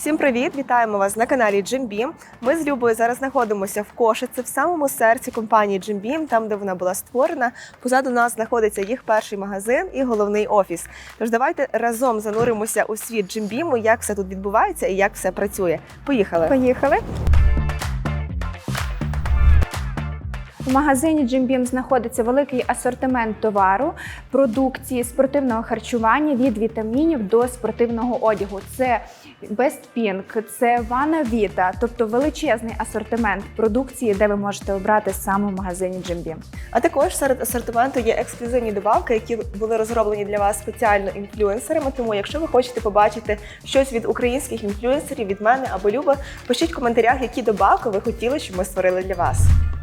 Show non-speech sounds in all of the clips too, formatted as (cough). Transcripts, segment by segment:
Всім привіт! Вітаємо вас на каналі Jim Beam. Ми з Любою зараз знаходимося в Кошиці, в самому серці компанії Jim Beam, там де вона була створена. Позаду нас знаходиться їх перший магазин і головний офіс. Тож давайте разом зануримося у світ Jim Beam, як все тут відбувається і як все працює. Поїхали! Поїхали. В магазині Jim Beam знаходиться великий асортимент товару, продукції спортивного харчування від вітамінів до спортивного одягу. Це Best Pink, це Vana Vita, тобто величезний асортимент продукції, де ви можете обрати саме в магазині Jim Beam. А також серед асортименту є ексклюзивні добавки, які були розроблені для вас спеціально інфлюенсерами. Тому, якщо ви хочете побачити щось від українських інфлюенсерів, від мене або Люби, пишіть в коментарях, які добавки ви хотіли, щоб ми створили для вас.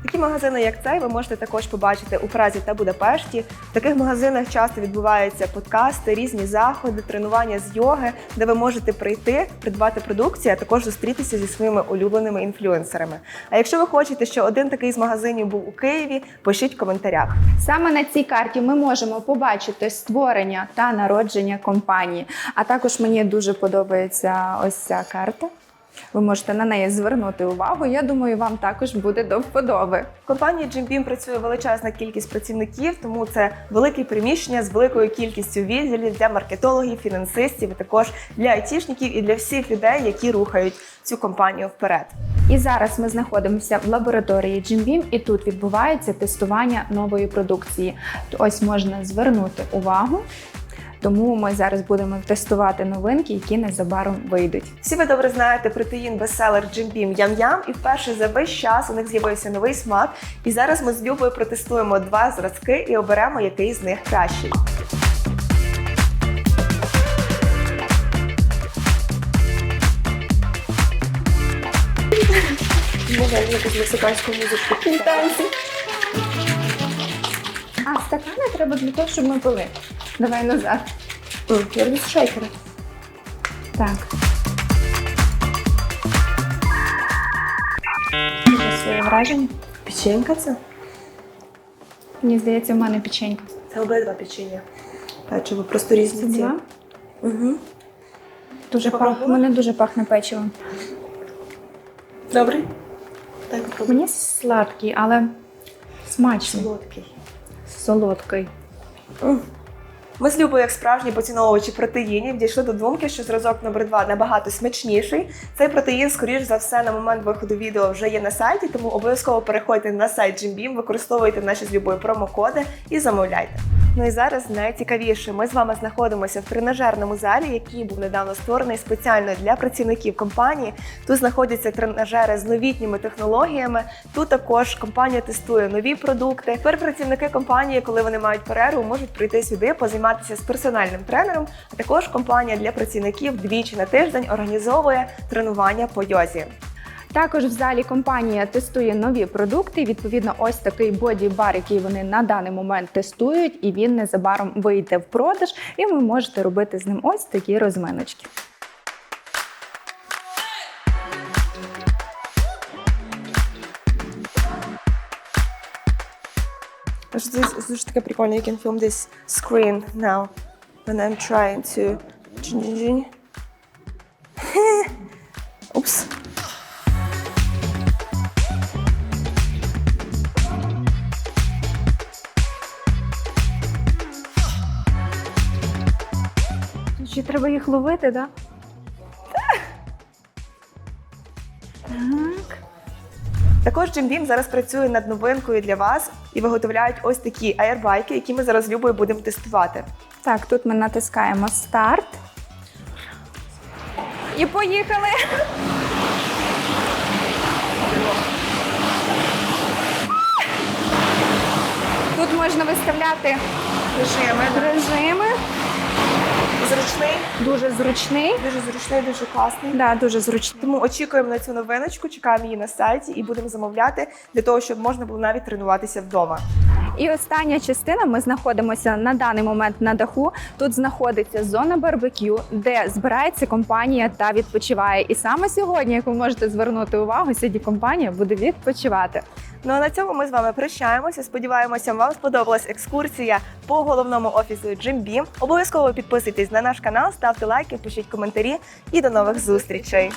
Такі магазини, як цей, ви можете також побачити у Празі та Будапешті. В таких магазинах часто відбуваються подкасти, різні заходи, тренування з йоги, де ви можете прийти, придбати продукцію, а також зустрітися зі своїми улюбленими інфлюенсерами. А якщо ви хочете, що один такий з магазинів був у Києві, пишіть в коментарях. Саме на цій карті ми можемо побачити створення та народження компанії. А також мені дуже подобається ось ця карта. Ви можете на неї звернути увагу. Я думаю, вам також буде до вподоби. В компанії Jim Beam працює величезна кількість працівників, тому це велике приміщення з великою кількістю відділів для маркетологів, фінансистів, і також для айтішників і для всіх людей, які рухають цю компанію вперед. І зараз ми знаходимося в лабораторії Jim Beam, і тут відбувається тестування нової продукції. Ось можна звернути увагу. Тому ми зараз будемо тестувати новинки, які незабаром вийдуть. Всі ви добре знаєте протеїн бестселер Jim Beam Ям Ям, і вперше за весь час у них з'явився новий смак. І зараз ми з Любою протестуємо два зразки і оберемо, який з них кращий. Можна якусь мексиканську. Танці. А стакани треба для того, щоб ми пили. Давай назад. М, Я шейкера. Так. Своє враження. Печенька це? Мені здається, в мене печенька. Це обидва печення. Печиво, просто різні ці. Два. Угу. Дуже пах... Попробувала? Мене дуже пахне печивом. Добрий? Так, попробуй. Мені сладкий, але смачний. Солодкий. Солодкий. Ми з Любою, як справжні поціновувачі протеїнів, дійшли до думки, що зразок номер 2 набагато смачніший. Цей протеїн, скоріш за все, на момент виходу відео вже є на сайті, тому обов'язково переходьте на сайт Jim Beam, використовуйте наші з Любою промокоди і замовляйте. Ну і зараз найцікавіше. Ми з вами знаходимося в тренажерному залі, який був недавно створений спеціально для працівників компанії. Тут знаходяться тренажери з новітніми технологіями. Тут також компанія тестує нові продукти. Тепер працівники компанії, коли вони мають перерву, можуть прийти сюди, позайматися з персональним тренером. А також компанія для працівників двічі на тиждень організовує тренування по йозі. Також в залі компанія тестує нові продукти. Відповідно, ось такий боді-бар, який вони на даний момент тестують, і він незабаром вийде в продаж, і ви можете робити з ним ось такі розминочки. Тож це дуже таке прикольне, you can film this screen now when I'm trying to Джинь-джинь-джинь. (laughs) треба їх ловити, так? Так. Також Jim Beam зараз працює над новинкою для вас і виготовляють ось такі аербайки, які ми зараз Любою будемо тестувати. Так, тут ми натискаємо старт. І поїхали. Тут можна виставляти Режими режими. Зручний, Дуже зручний. дуже зручний, дуже класний. Да, дуже зручний. Тому очікуємо на цю новиночку, чекаємо її на сайті і будемо замовляти для того, щоб можна було навіть тренуватися вдома. І остання частина. Ми знаходимося на даний момент на даху. Тут знаходиться зона барбекю, де збирається компанія та відпочиває. І саме сьогодні, як ви можете звернути увагу, сьогодні компанія буде відпочивати. Ну а на цьому ми з вами прощаємося. Сподіваємося, вам сподобалась екскурсія по головному офісу Beam. Обов'язково підписуйтесь на наш канал, ставте лайки, пишіть коментарі і до нових зустрічей.